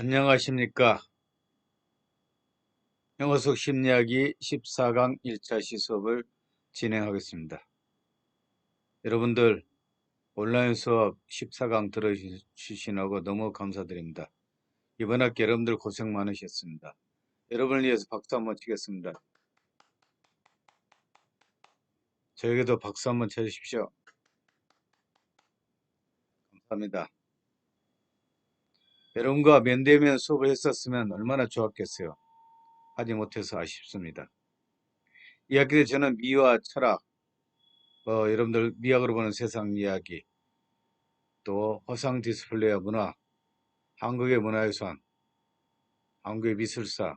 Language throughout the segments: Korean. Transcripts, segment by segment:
안녕하십니까. 영어속 심리학이 14강 1차 시수업을 진행하겠습니다. 여러분들 온라인 수업 14강 들어주시라고 너무 감사드립니다. 이번 학기 여러분들 고생 많으셨습니다. 여러분을 위해서 박수 한번 치겠습니다. 저에게도 박수 한번 쳐주십시오. 감사합니다. 여러분과 면대면 수업을 했었으면 얼마나 좋았겠어요. 하지 못해서 아쉽습니다. 이 학기 때 저는 미와 철학, 어, 여러분들 미학으로 보는 세상 이야기, 또 화상 디스플레이와 문화, 한국의 문화유산, 한국의 미술사,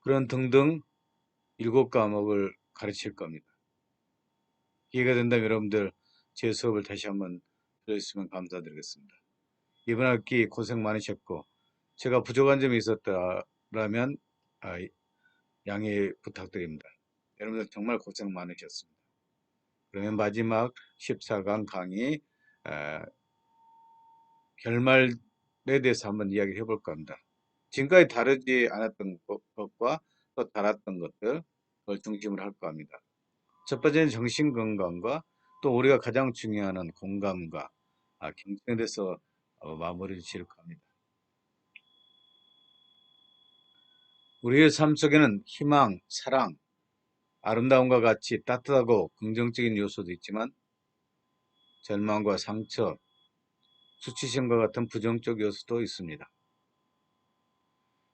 그런 등등 일곱 과목을 가르칠 겁니다. 기회가 된다면 여러분들 제 수업을 다시 한번 들어주시면 감사드리겠습니다. 이번 학기 고생 많으셨고 제가 부족한 점이 있었다라면 아, 양해 부탁드립니다. 여러분들 정말 고생 많으셨습니다. 그러면 마지막 14강 강의 아, 결말에 대해서 한번 이야기를 해볼 겁니다. 지금까지 다르지 않았던 것과 또 달았던 것들 을 중심으로 할 겁니다. 첫 번째는 정신건강과 또 우리가 가장 중요한 공감과 아, 경쟁에 대해서 어, 마무리를 지을 겁니다. 우리의 삶 속에는 희망, 사랑, 아름다움과 같이 따뜻하고 긍정적인 요소도 있지만 절망과 상처, 수치심과 같은 부정적 요소도 있습니다.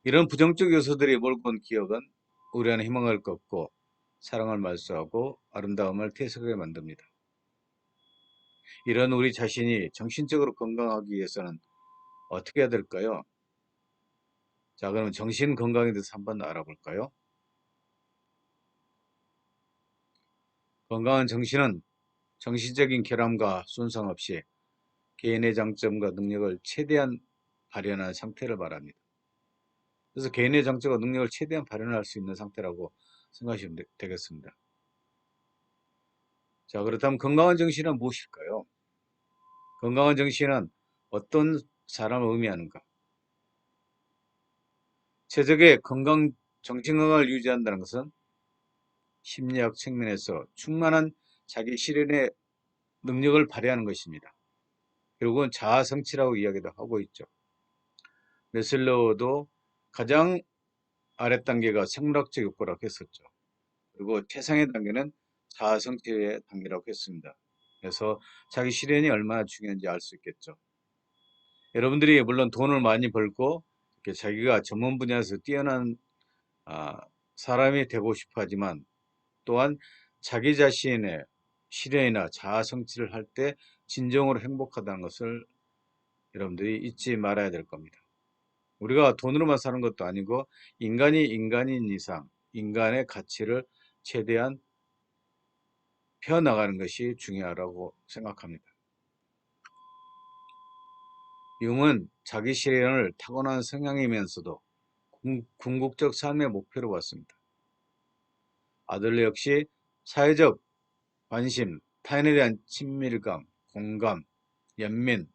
이런 부정적 요소들이 몰고 온 기억은 우리 안에 희망을 꺾고 사랑을 말소하고 아름다움을 퇴색하게 만듭니다. 이런 우리 자신이 정신적으로 건강하기 위해서는 어떻게 해야 될까요? 자, 그러면 정신 건강에 대해서 한번 알아볼까요? 건강한 정신은 정신적인 결함과 손상 없이 개인의 장점과 능력을 최대한 발현한 상태를 말합니다. 그래서 개인의 장점과 능력을 최대한 발현할 수 있는 상태라고 생각하시면 되겠습니다. 자, 그렇다면 건강한 정신은 무엇일까요? 건강한 정신은 어떤 사람을 의미하는가? 최적의 건강, 정신건강을 유지한다는 것은 심리학 측면에서 충만한 자기 실현의 능력을 발휘하는 것입니다. 결국은 자아 성취라고 이야기도 하고 있죠. 메슬로우도 가장 아랫 단계가 생물학적 욕구라고 했었죠. 그리고 최상의 단계는 자아 성취의 단계라고 했습니다. 그래서 자기 실현이 얼마나 중요한지 알 수 있겠죠. 여러분들이 물론 돈을 많이 벌고 자기가 전문 분야에서 뛰어난 아, 사람이 되고 싶어 하지만 또한 자기 자신의 실현이나 자아 성취를 할 때 진정으로 행복하다는 것을 여러분들이 잊지 말아야 될 겁니다. 우리가 돈으로만 사는 것도 아니고 인간이 인간인 이상 인간의 가치를 최대한 펴나가는 것이 중요하다고 생각합니다. 융은 자기 실현을 타고난 성향이면서도 궁극적 삶의 목표로 봤습니다. 아들레 역시 사회적 관심, 타인에 대한 친밀감, 공감, 연민,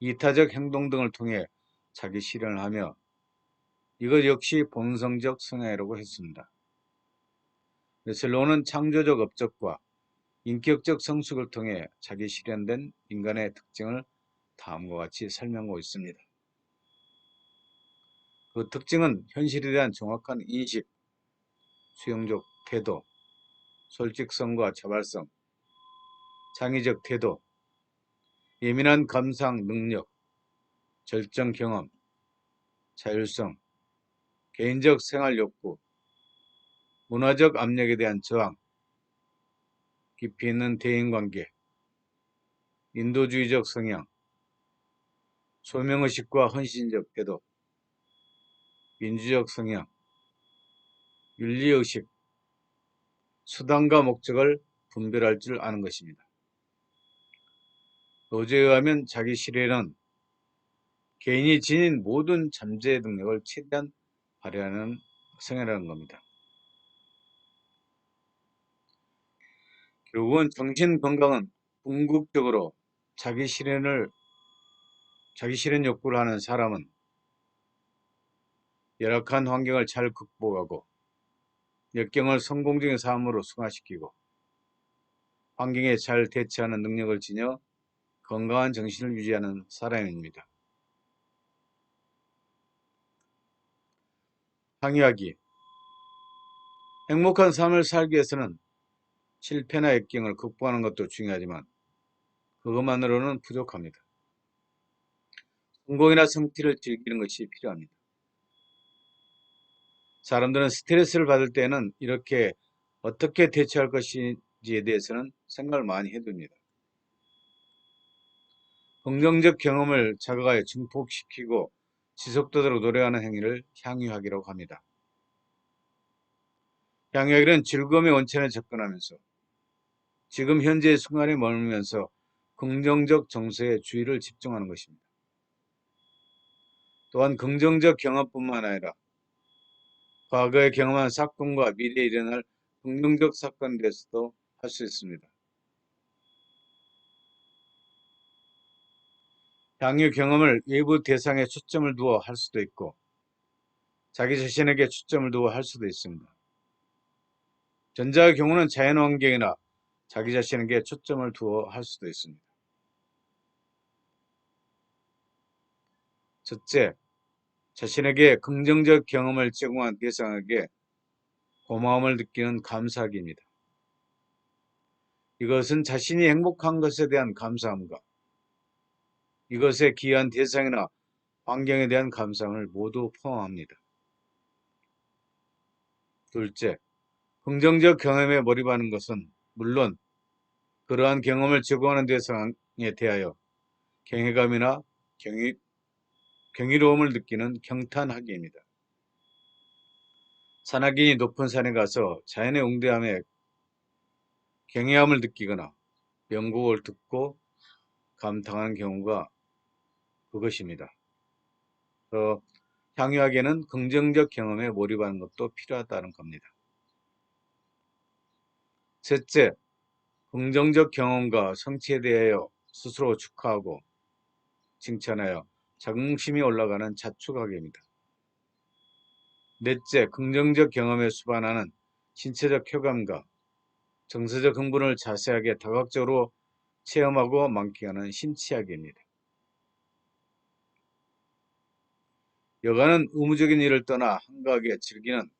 이타적 행동 등을 통해 자기 실현을 하며 이것 역시 본성적 성향이라고 했습니다. 셀로는 창조적 업적과 인격적 성숙을 통해 자기 실현된 인간의 특징을 다음과 같이 설명하고 있습니다. 그 특징은 현실에 대한 정확한 인식, 수용적 태도, 솔직성과 자발성, 창의적 태도, 예민한 감상 능력, 절정 경험, 자율성, 개인적 생활 욕구, 문화적 압력에 대한 저항, 깊이 있는 대인관계, 인도주의적 성향, 소명의식과 헌신적 태도, 민주적 성향, 윤리의식, 수단과 목적을 분별할 줄 아는 것입니다. 로제에 의하면 자기 실현은 개인이 지닌 모든 잠재 능력을 최대한 발휘하는 성향이라는 겁니다. 결국은 정신 건강은 궁극적으로 자기 실현을 자기 실현 욕구를 하는 사람은 열악한 환경을 잘 극복하고 역경을 성공적인 삶으로 승화시키고 환경에 잘 대처하는 능력을 지녀 건강한 정신을 유지하는 사람입니다. 항의하기 행복한 삶을 살기 위해서는 실패나 역경을 극복하는 것도 중요하지만 그것만으로는 부족합니다. 성공이나 성취를 즐기는 것이 필요합니다. 사람들은 스트레스를 받을 때는 이렇게 어떻게 대처할 것인지에 대해서는 생각을 많이 해둡니다. 긍정적 경험을 자극하여 증폭시키고 지속되도록 노력하는 행위를 향유하기라고 합니다. 향유하기는 즐거움의 원천에 접근하면서 지금 현재의 순간에 머물면서 긍정적 정서에 주의를 집중하는 것입니다. 또한 긍정적 경험뿐만 아니라 과거에 경험한 사건과 미래에 일어날 긍정적 사건에 대해서도 할 수 있습니다. 향유 경험을 외부 대상에 초점을 두어 할 수도 있고 자기 자신에게 초점을 두어 할 수도 있습니다. 전자의 경우는 자연환경이나 자기 자신에게 초점을 두어 할 수도 있습니다. 첫째, 자신에게 긍정적 경험을 제공한 대상에게 고마움을 느끼는 감사기입니다. 이것은 자신이 행복한 것에 대한 감사함과 이것에 기여한 대상이나 환경에 대한 감사함을 모두 포함합니다. 둘째, 긍정적 경험에 몰입하는 것은 물론 그러한 경험을 제공하는 대상에 대하여 경외감이나 경의, 경이로움을 느끼는 경탄하기입니다. 산악인이 높은 산에 가서 자연의 웅대함에 경외함을 느끼거나 명곡을 듣고 감탄하는 경우가 그것입니다. 어, 향유하게는 긍정적 경험에 몰입하는 것도 필요하다는 겁니다. 셋째, 긍정적 경험과 성취에 대하여 스스로 축하하고 칭찬하여 자긍심이 올라가는 자축하기입니다. 넷째, 긍정적 경험에 수반하는 신체적 쾌감과 정서적 흥분을 자세하게 다각적으로 체험하고 만끽하는 심취하기입니다. 여가는 의무적인 일을 떠나 한가하게 즐기는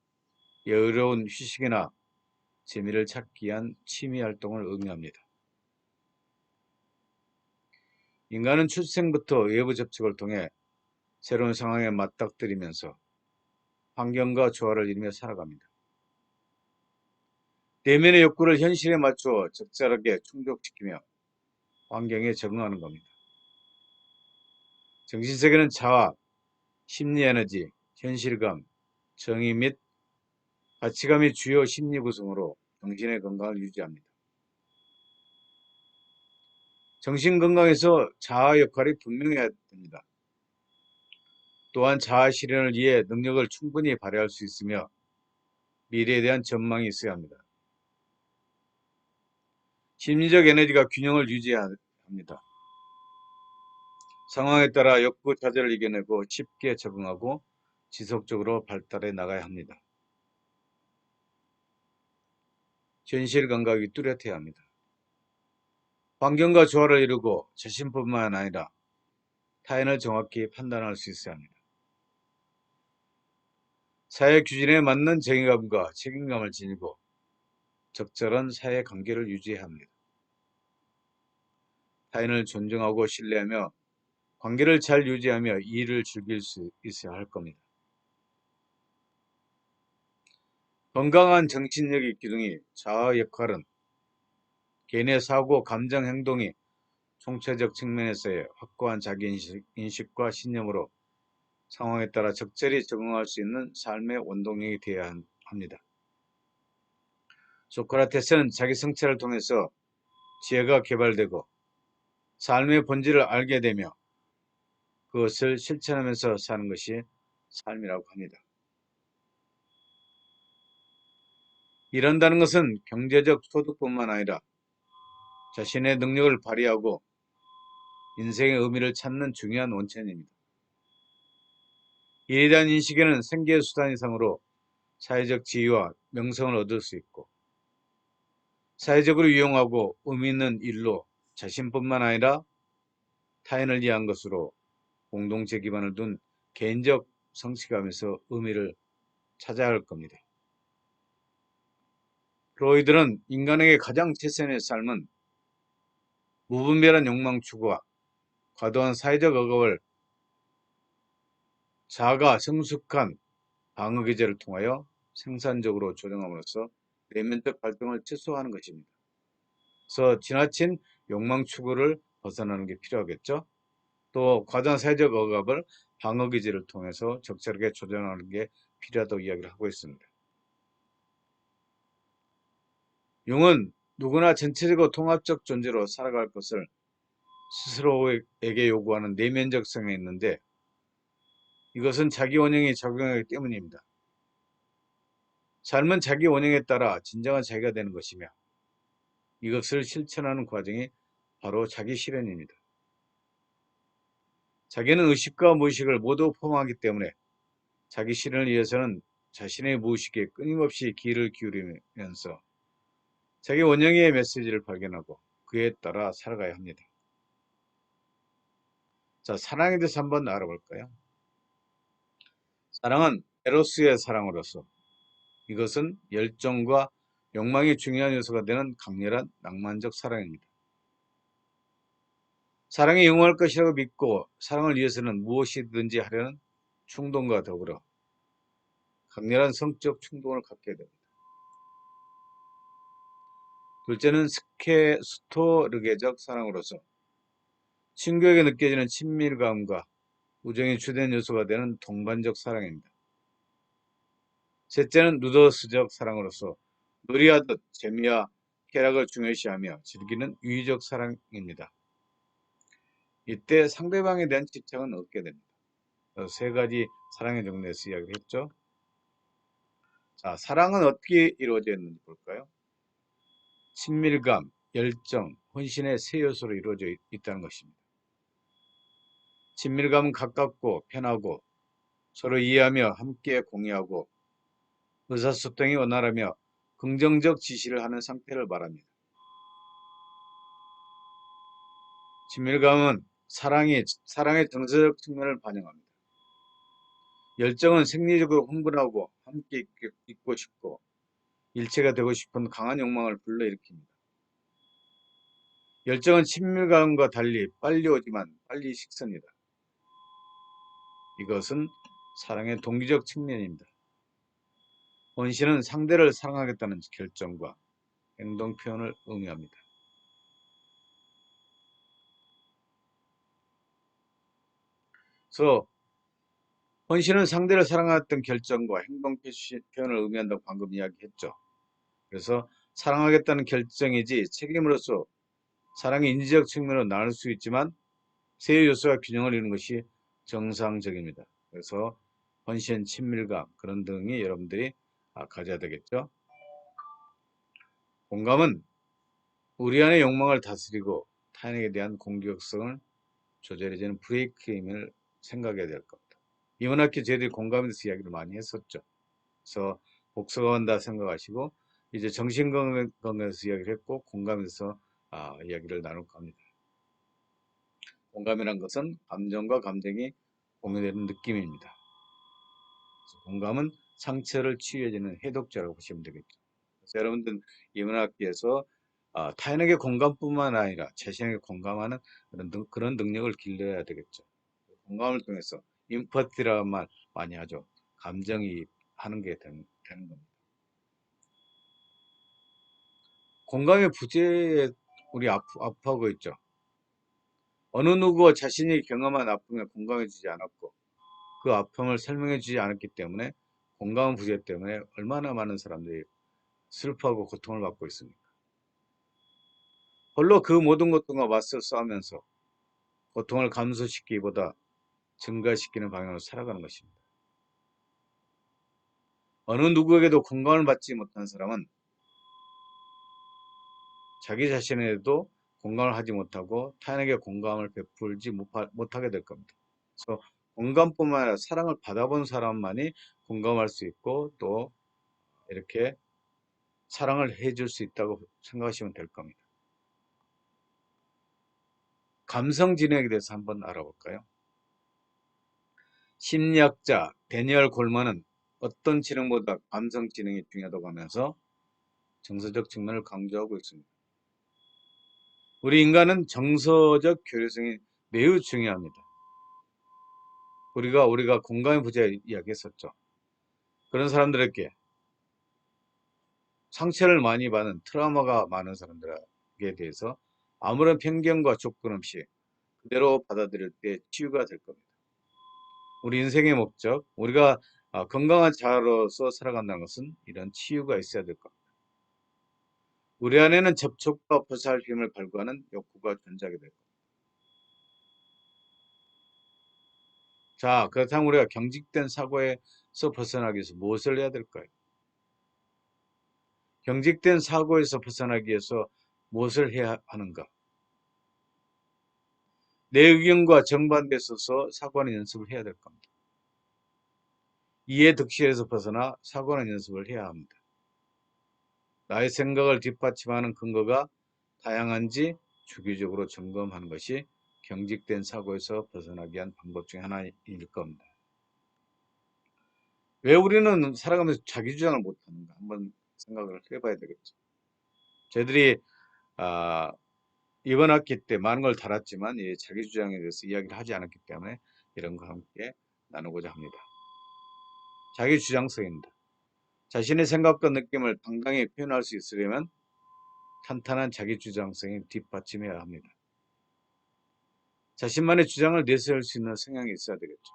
여유로운 휴식이나 재미를 찾기 위한 취미 활동을 의미합니다. 인간은 출생부터 외부 접촉을 통해 새로운 상황에 맞닥뜨리면서 환경과 조화를 이루며 살아갑니다. 내면의 욕구를 현실에 맞추어 적절하게 충족시키며 환경에 적응하는 겁니다. 정신세계는 자아, 심리에너지, 현실감, 정의 및 가치감이 주요 심리 구성으로 정신의 건강을 유지합니다. 정신 건강에서 자아 역할이 분명해야 됩니다. 또한 자아 실현을 위해 능력을 충분히 발휘할 수 있으며 미래에 대한 전망이 있어야 합니다. 심리적 에너지가 균형을 유지해야 합니다. 상황에 따라 욕구 자제를 이겨내고 쉽게 적응하고 지속적으로 발달해 나가야 합니다. 현실 감각이 뚜렷해야 합니다. 환경과 조화를 이루고 자신뿐만 아니라 타인을 정확히 판단할 수 있어야 합니다. 사회 규진에 맞는 정의감과 책임감을 지니고 적절한 사회 관계를 유지해야 합니다. 타인을 존중하고 신뢰하며 관계를 잘 유지하며 일을 즐길 수 있어야 할 겁니다. 건강한 정신력의 기둥이 자아 역할은 개인의 사고, 감정, 행동이 총체적 측면에서의 확고한 자기인식, 과 신념으로 상황에 따라 적절히 적응할 수 있는 삶의 원동력이 되어야 합니다. 소크라테스는 자기 성찰을 통해서 지혜가 개발되고 삶의 본질을 알게 되며 그것을 실천하면서 사는 것이 삶이라고 합니다. 일한다는 것은 경제적 소득뿐만 아니라 자신의 능력을 발휘하고 인생의 의미를 찾는 중요한 원천입니다. 이에 대한 인식에는 생계의 수단 이상으로 사회적 지위와 명성을 얻을 수 있고 사회적으로 유용하고 의미 있는 일로 자신뿐만 아니라 타인을 위한 것으로 공동체 기반을 둔 개인적 성취감에서 의미를 찾아야 할 겁니다. 프로이드는 인간에게 가장 최선의 삶은 무분별한 욕망 추구와 과도한 사회적 억압을 자가 성숙한 방어 기제를 통하여 생산적으로 조정함으로써 내면적 갈등을 최소화하는 것입니다. 그래서 지나친 욕망 추구를 벗어나는 게 필요하겠죠. 또 과도한 사회적 억압을 방어 기제를 통해서 적절하게 조정하는 게 필요하다고 이야기를 하고 있습니다. 용은 누구나 전체적으로 통합적 존재로 살아갈 것을 스스로에게 요구하는 내면적 성이 있는데 이것은 자기 원형이 작용하기 때문입니다. 삶은 자기 원형에 따라 진정한 자기가 되는 것이며 이것을 실천하는 과정이 바로 자기 실현입니다. 자기는 의식과 무의식을 모두 포함하기 때문에 자기 실현을 위해서는 자신의 무의식에 끊임없이 귀를 기울이면서 자기 원형의 메시지를 발견하고 그에 따라 살아가야 합니다. 자, 사랑에 대해서 한번 알아볼까요? 사랑은 에로스의 사랑으로서 이것은 열정과 욕망이 중요한 요소가 되는 강렬한 낭만적 사랑입니다. 사랑이 영원할 것이라고 믿고 사랑을 위해서는 무엇이든지 하려는 충동과 더불어 강렬한 성적 충동을 갖게 됩니다. 둘째는 스케, 스토르게적 사랑으로서 친구에게 느껴지는 친밀감과 우정의 주된 요소가 되는 동반적 사랑입니다. 셋째는 누더스적 사랑으로서 놀이하듯 재미와 쾌락을 중요시하며 즐기는 유의적 사랑입니다. 이때 상대방에 대한 집착은 얻게 됩니다. 세 가지 사랑의 종류에서 이야기를 했죠. 자, 사랑은 어떻게 이루어져 있는지 볼까요? 친밀감, 열정, 헌신의 세 요소로 이루어져 있다는 것입니다. 친밀감은 가깝고 편하고 서로 이해하며 함께 공유하고 의사소통이 원활하며 긍정적 지시를 하는 상태를 말합니다. 친밀감은 사랑이, 사랑의 정서적 측면을 반영합니다. 열정은 생리적으로 흥분하고 함께 있고 싶고 일체가 되고 싶은 강한 욕망을 불러일으킵니다. 열정은 친밀감과 달리 빨리 오지만 빨리 식습니다. 이것은 사랑의 동기적 측면입니다. 원신은 상대를 사랑하겠다는 결정과 행동 표현을 의미합니다. 그래서 헌신은 상대를 사랑하였던 결정과 행동 표현을 의미한다고 방금 이야기했죠. 그래서 사랑하겠다는 결정이지 책임으로서 사랑의 인지적 측면으로 나눌 수 있지만 세 요소와 균형을 이루는 것이 정상적입니다. 그래서 헌신, 친밀감 그런 등이 여러분들이 아, 가져야 되겠죠. 공감은 우리 안의 욕망을 다스리고 타인에게 대한 공격성을 조절해주는 브레이크임을 생각해야 될 겁니다. 이번 학기 저희들이 공감에 대해서 이야기를 많이 했었죠. 그래서 온다 생각하시고 이제 정신건강에서 이야기를 했고 공감에서 아, 이야기를 나눌 겁니다. 공감이란 것은 감정과 감정이 공유되는 느낌입니다. 공감은 상처를 치유해주는 해독제라고 보시면 되겠죠. 그래서 여러분들 이번 학기에서 아, 타인에게 공감뿐만 아니라 자신에게 공감하는 그런, 그런 능력을 길러야 되겠죠. 공감을 통해서 임퍼티라는 말 많이 하죠. 감정이 하는 게 되는, 되는 겁니다. 공감의 부재에 우리 아프, 아파하고 있죠. 어느 누구 자신이 경험한 아픔에 공감해 주지 않았고 그 아픔을 설명해 주지 않았기 때문에 공감 부재 때문에 얼마나 많은 사람들이 슬퍼하고 고통을 받고 있습니까? 홀로 그 모든 것들과 맞서 싸우면서 고통을 감소시키기보다 증가시키는 방향으로 살아가는 것입니다. 어느 누구에게도 공감을 받지 못한 사람은 자기 자신에도 공감을 하지 못하고 타인에게 공감을 베풀지 못하게 될 겁니다. 그래서 공감뿐만 아니라 사랑을 받아본 사람만이 공감할 수 있고 또 이렇게 사랑을 해줄 수 있다고 생각하시면 될 겁니다. 감성지능에 대해서 한번 알아볼까요? 심리학자 데니얼 골먼은 어떤 지능보다 감성 지능이 중요하다고 하면서 정서적 측면을 강조하고 있습니다. 우리 인간은 정서적 교류성이 매우 중요합니다. 우리가 우리가 공감의 부재 이야기했었죠. 그런 사람들에게 상처를 많이 받은 트라우마가 많은 사람들에게 대해서 아무런 편견과 조건 없이 그대로 받아들일 때 치유가 될 겁니다. 우리 인생의 목적, 우리가 아, 건강한 자로서 살아간다는 것은 이런 치유가 있어야 될 겁니다. 우리 안에는 접촉과 보살핌을 발구하는 욕구가 존재하게 될 겁니다. 자, 그렇다면 우리가 경직된 사고에서 벗어나기 위해서 무엇을 해야 될까요? 경직된 사고에서 벗어나기 위해서 무엇을 해야 하는가? 내 의견과 정반대에 서서 사고하는 연습을 해야 될 겁니다. 이해 득실에서 벗어나 사고하는 연습을 해야 합니다. 나의 생각을 뒷받침하는 근거가 다양한지 주기적으로 점검하는 것이 경직된 사고에서 벗어나기 위한 방법 중 하나일 겁니다. 왜 우리는 살아가면서 자기 주장을 못하는가 한번 생각을 해봐야 되겠죠. 저희들이 아, 이번 학기 때 많은 걸 달았지만 예, 자기 주장에 대해서 이야기를 하지 않았기 때문에 이런 거 함께 나누고자 합니다. 자기 주장성입니다. 자신의 생각과 느낌을 당당히 표현할 수 있으려면 탄탄한 자기 주장성이 뒷받침해야 합니다. 자신만의 주장을 내세울 수 있는 성향이 있어야 되겠죠.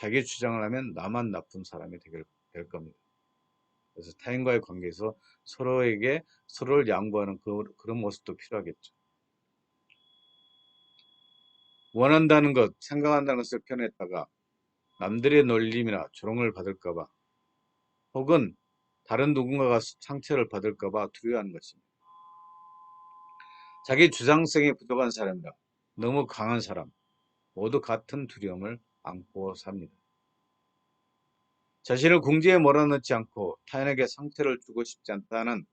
자기 주장을 하면 나만 나쁜 사람이 될 겁니다. 그래서 타인과의 관계에서 서로에게 서로를 양보하는 그, 그런 모습도 필요하겠죠. 원한다는 것, 생각한다는 것을 표현했다가 남들의 놀림이나 조롱을 받을까봐 혹은 다른 누군가가 상처를 받을까봐 두려워하는 것입니다. 자기 주장성이 부족한 사람이라 너무 강한 사람 모두 같은 두려움을 안고 삽니다. 자신을 궁지에 몰아넣지 않고 타인에게 상처를 주고 싶지 않다는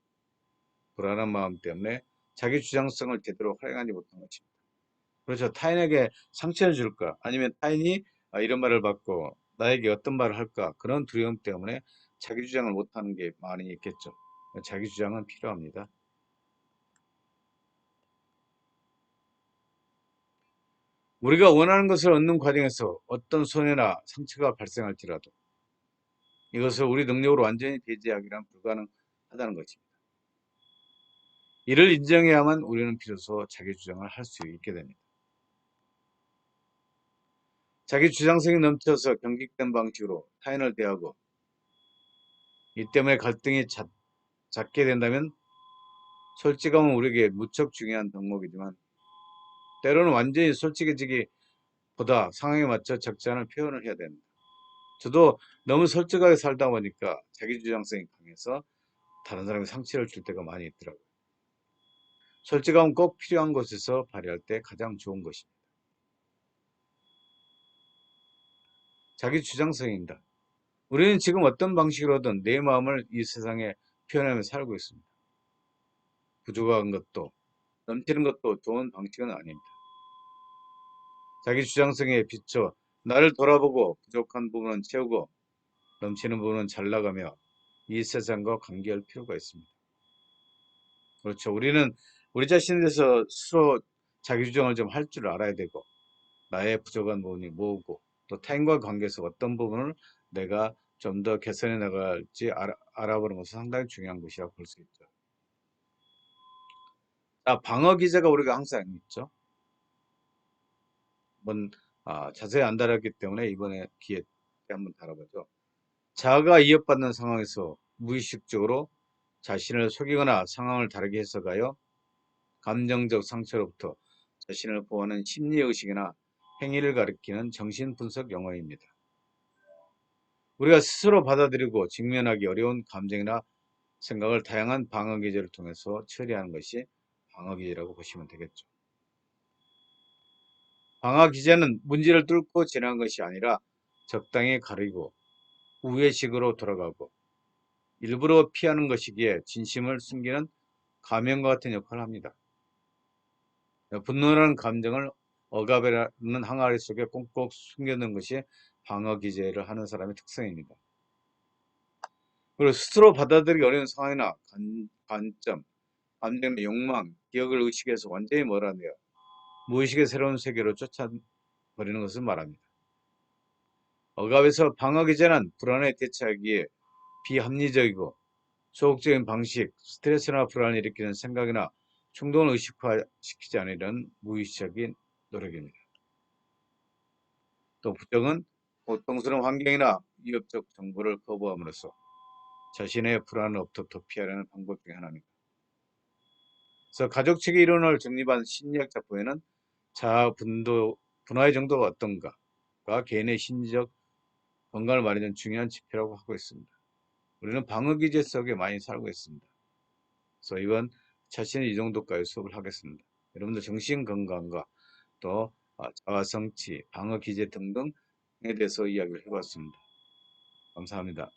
불안한 마음 때문에 자기 주장성을 제대로 활용하지 못한 것입니다. 그렇죠. 타인에게 상처를 줄까? 아니면 타인이 아, 이런 말을 받고 나에게 어떤 말을 할까? 그런 두려움 때문에 자기 주장을 못하는 게 많이 있겠죠. 자기 주장은 필요합니다. 우리가 원하는 것을 얻는 과정에서 어떤 손해나 상처가 발생할지라도 이것을 우리 능력으로 완전히 배제하기란 불가능하다는 것입니다. 이를 인정해야만 우리는 비로소 자기 주장을 할 수 있게 됩니다. 자기 주장성이 넘쳐서 경직된 방식으로 타인을 대하고 이 때문에 갈등이 잦, 게 된다면 솔직함은 우리에게 무척 중요한 덕목이지만 때로는 완전히 솔직해지기 보다 상황에 맞춰 적잖은 표현을 해야 됩니다. 저도 너무 솔직하게 살다 보니까 자기 주장성이 강해서 다른 사람이 상처를 줄 때가 많이 있더라고요. 솔직함은 꼭 필요한 곳에서 발휘할 때 가장 좋은 것입니다. 자기 주장성입니다. 우리는 지금 어떤 방식으로든 내 마음을 이 세상에 표현하며 살고 있습니다. 부족한 것도 넘치는 것도 좋은 방식은 아닙니다. 자기 주장성에 비춰 나를 돌아보고 부족한 부분은 채우고 넘치는 부분은 잘 나가며 이 세상과 관계할 필요가 있습니다. 그렇죠. 우리는 우리 자신에 대해서 스스로 자기 주장을 좀 할 줄 알아야 되고 나의 부족한 부분이 뭐고 또 타인과 관계에서 어떤 부분을 내가 좀 더 개선해 나갈지 알아, 알아보는 것은 상당히 중요한 것이라고 볼 수 있죠. 자, 방어 기제가 우리가 항상 있죠. 한번 아, 자세히 안 다뤘기 때문에 이번에 기회 때 한번 다뤄보죠. 자아가 이협받는 상황에서 무의식적으로 자신을 속이거나 상황을 다르게 해석하여 감정적 상처로부터 자신을 보호하는 심리의식이나 행위를 가리키는 정신분석 용어입니다. 우리가 스스로 받아들이고 직면하기 어려운 감정이나 생각을 다양한 방어기제를 통해서 처리하는 것이 방어기제라고 보시면 되겠죠. 방화 기제는 문제를 뚫고 지나간 것이 아니라 적당히 가리고 우회식으로 돌아가고 일부러 피하는 것이기에 진심을 숨기는 가면과 같은 역할을 합니다. 분노라는 감정을 억압이라는 항아리 속에 꽁꽁 숨겨놓는 것이 방어 기제를 하는 사람의 특성입니다. 그리고 스스로 받아들이기 어려운 상황이나 관, 관점, 감정의 욕망, 기억을 의식해서 완전히 몰아내어 무의식의 새로운 세계로 쫓아버리는 것을 말합니다. 억압에서 방어 기제는 불안에 대처하기에 비합리적이고 소극적인 방식, 스트레스나 불안을 일으키는 생각이나 충동을 의식화시키지 않으려는 무의식적인 노력입니다. 또 부정은 고통스러운 환경이나 위협적 정보를 거부함으로써 자신의 불안을 없도록 도피하려는 방법 중 하나입니다. 그래서 가족 측의 이론을 정립한 심리학자 보에는 자아 분도, 분화의 정도가 어떤가가 개인의 심리적 건강을 말하는 중요한 지표라고 하고 있습니다. 우리는 방어기제 속에 많이 살고 있습니다. 그래서 이번 자신의 이 정도까지 수업을 하겠습니다. 여러분들 정신 건강과 또 아, 자아 성취, 방어 기제 등등에 대해서 이야기를 해봤습니다. 감사합니다.